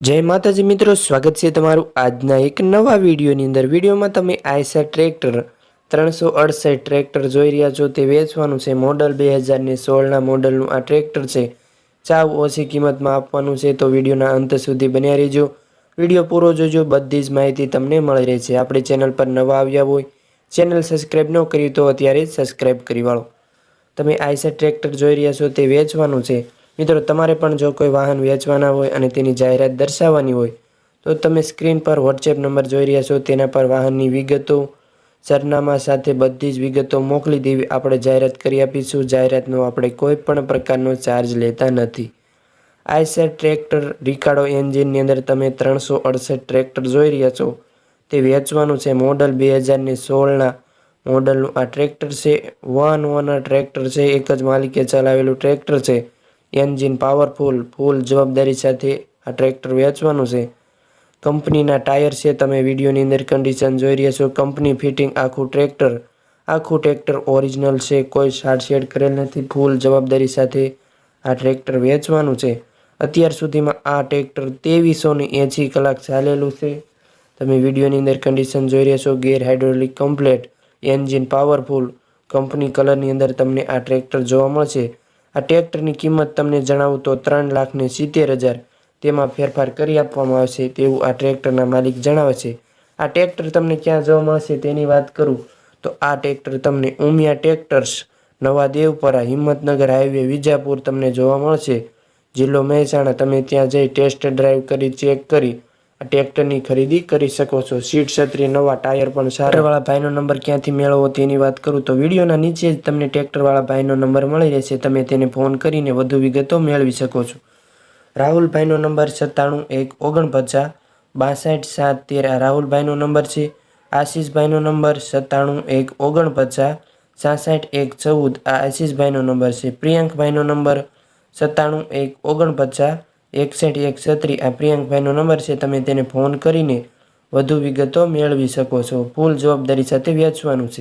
જય માતાજી મિત્રો, સ્વાગત છે તમારું આજના એક નવા વિડીયોની અંદર. વિડીયોમાં તમે આઈસા ટ્રેક્ટર, ત્રણસો અડસઠ ટ્રેક્ટર જોઈ રહ્યા છો. તે વેચવાનું છે મોડલ બે હજારને સોળના મોડલનું. આ ટ્રેક્ટર છે, ચાવ ઓછી કિંમતમાં આપવાનું છે. તો વિડીયોના અંત સુધી બન્યા રહેજો. વીડિયો પૂરો જોજો, બધી જ માહિતી તમને મળી રહે છે આપણી ચેનલ પર નવા આવ્યા હોય, ચેનલ સબસ્ક્રાઈબ ન કરી તો અત્યારે સબસ્ક્રાઈબ કરી વાળો. તમે આઈસા ટ્રેક્ટર જોઈ રહ્યા છો, તે વેચવાનું છે. મિત્રો, તમારે પણ જો કોઈ વાહન વેચવાના હોય અને તેની જાહેરાત દર્શાવવાની હોય, તો તમે સ્ક્રીન પર વોટ્સએપ નંબર જોઈ રહ્યા છો. તેના પર વાહનની વિગતો, સરનામા સાથે બધી જ વિગતો મોકલી દેવી. આપણે જાહેરાત કરી આપીશું. જાહેરાતનો આપણે કોઈ પણ પ્રકારનો ચાર્જ લેતા નથી. આઈસર ટ્રેક્ટર રિકાડો એન્જિનની અંદર તમે ત્રણસો અડસઠ ટ્રેક્ટર જોઈ રહ્યા છો. તે વેચવાનું છે મોડલ બે હજારની સોળના મોડલનું. આ ટ્રેક્ટર છે, વન ઓનર ટ્રેક્ટર છે. એક જ માલિકે ચલાવેલું ટ્રેક્ટર છે. એન્જિન પાવરફુલ ફૂલ જવાબદારી સાથે આ ટ્રેક્ટર વેચવાનું છે. કંપનીના ટાયર છે, તમે વિડીયોની અંદર કન્ડિશન જોઈ રહ્યા છો. કંપની ફિટિંગ આખું ટ્રેક્ટર આખું ટ્રેક્ટર ઓરિજિનલ છે. કોઈ શાર્ટ કરેલ નથી. ફૂલ જવાબદારી સાથે આ ટ્રેક્ટર વેચવાનું છે. અત્યાર સુધીમાં આ ટ્રેક્ટર ત્રેવીસોની એંસી કલાક ચાલેલું છે. તમે વિડીયોની અંદર કન્ડિશન જોઈ રહ્યા છો. Gear hydraulic complete engine powerful company કલરની અંદર તમને આ ટ્રેક્ટર જોવા મળશે. આ ટ્રેક્ટરની કિંમત તમને જણાવું તો ત્રણ લાખ ને સિત્તેર હજાર. તેમાં ફેરફાર કરી આપવામાં આવશે તેવું આ ટ્રેક્ટરના માલિક જણાવે છે. આ ટ્રેક્ટર તમને ક્યાં જોવા મળશે તેની વાત કરું તો આ ટ્રેક્ટર તમને ઉમિયા ટ્રેક્ટર્સ, નવા દેવપરા, હિંમતનગર હાઈવે, વિજાપુર તમને જોવા મળશે. જિલ્લો મહેસાણા, તમે ત્યાં જઈ ટેસ્ટ ડ્રાઈવ કરી, ચેક કરી ટ્રેક્ટરની ખરીદી કરી શકો છો. સીટ છત્રી, નવા ટાયર પણ સારાવાળા ભાઈનો નંબર ક્યાંથી મેળવવો તેની વાત કરું તો વિડીયોના નીચે જ તમને ટ્રેક્ટરવાળા ભાઈનો નંબર મળી રહેશે. તમે તેને ફોન કરીને વધુ વિગતો મેળવી શકો છો. રાહુલભાઈનો નંબર સત્તાણું એક ઓગણપચાસ બાસઠ સાત તેર. આ રાહુલભાઈનો નંબર છે. આશીષભાઈનો નંબર સત્તાણું એક ઓગણપચાસ સાસઠ એક ચૌદ. આ આશીષભાઈનો નંબર છે. પ્રિયંકભાઈનો નંબર સત્તાણું એક ઓગણપચાસ એકસઠ એક છત્રી આ પ્રિયંકભાઈનો નંબર છે. તમે તેને ફોન કરીને વધુ વિગતો મેળવી શકો છો. ફૂલ જવાબદારી સાથે વેચવાનું છે.